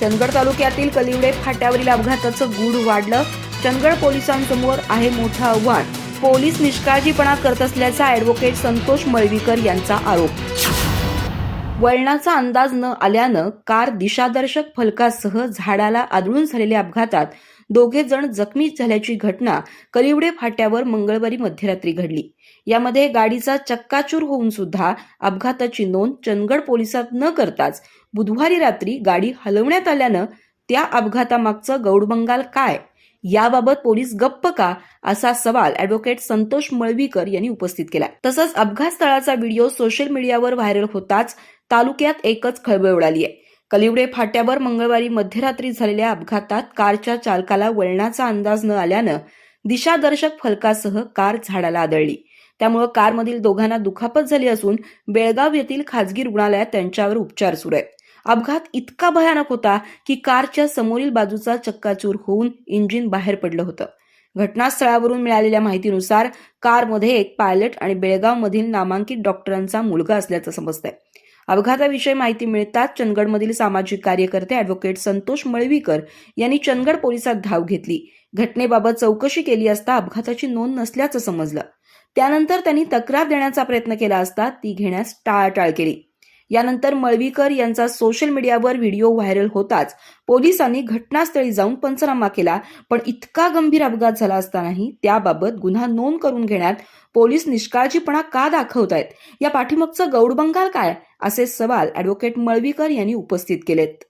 चंदगड तालुक्यातील कलिवडे फाट्यावरील अपघाताचं गूढ वाढलं. चंदगड पोलिसांसमोर आहे मोठं आव्हान. पोलीस निष्काळजीपणा करत असल्याचा ॲडव्होकेट संतोष मळवीकर यांचा आरोप. वळणाचा अंदाज न आल्यानं कार दिशादर्शक फलकासह झाडाला आदळून झालेल्या अपघातात दोघे जण जखमी झाल्याची घटना कलिवडे फाट्यावर मंगळवारी मध्यरात्री घडली. यामध्ये गाडीचा चक्काचूर होऊन सुद्धा अपघाताची नोंद चंदगड पोलिसात न करताच बुधवारी रात्री गाडी हलवण्यात आल्यानं त्या अपघातामागचं गौडबंगाल काय? याबाबत पोलीस गप्प का? असा सवाल अॅडव्होकेट संतोष मळवीकर यांनी उपस्थित केला. तसंच अपघात स्थळाचा व्हिडिओ सोशल मीडियावर व्हायरल होताच तालुक्यात एकच खळबळ उडाली आहे कलिवडे फाट्यावर मंगळवारी मध्यरात्री झालेल्या अपघातात कारच्या चालकाला वळणाचा अंदाज न आल्यानं दिशादर्शक फलकासह कार झाडाला आदळली. त्यामुळं कारमधील दोघांना दुखापत झाली असून बेळगाव येथील खाजगी रुग्णालयात त्यांच्यावर उपचार सुरू आहेत. अपघात इतका भयानक होता की कारच्या समोरील बाजूचा चक्काचूर होऊन इंजिन बाहेर पडलं होतं. घटनास्थळावरून मिळालेल्या माहितीनुसार कारमध्ये एक पायलट आणि बेळगावमधील नामांकित डॉक्टरांचा मुलगा असल्याचं समजतंय. अपघाताविषयी माहिती मिळताच चंदगडमधील सामाजिक कार्यकर्ते अॅडव्होकेट संतोष मळवीकर यांनी चंदगड पोलिसात धाव घेतली. घटनेबाबत चौकशी केली असता अपघाताची नोंद नसल्याचं समजलं. त्यानंतर त्यांनी तक्रार देण्याचा प्रयत्न केला असता ती घेण्यास टाळाटाळ केली. यानंतर मळवीकर यांचा सोशल मीडियावर व्हिडिओ व्हायरल होताच. पोलिसांनी घटनास्थळी जाऊन पंचनामा केला पण इतका गंभीर अपघात झाला असतानाही त्याबाबत गुन्हा नोंद करून घेण्यात पोलीस निष्काळजीपणा का दाखवत आहेत या पाठीमागचं गौडबंगाल काय? असे सवाल अॅडव्होकेट मळवीकर यांनी उपस्थित केलेत.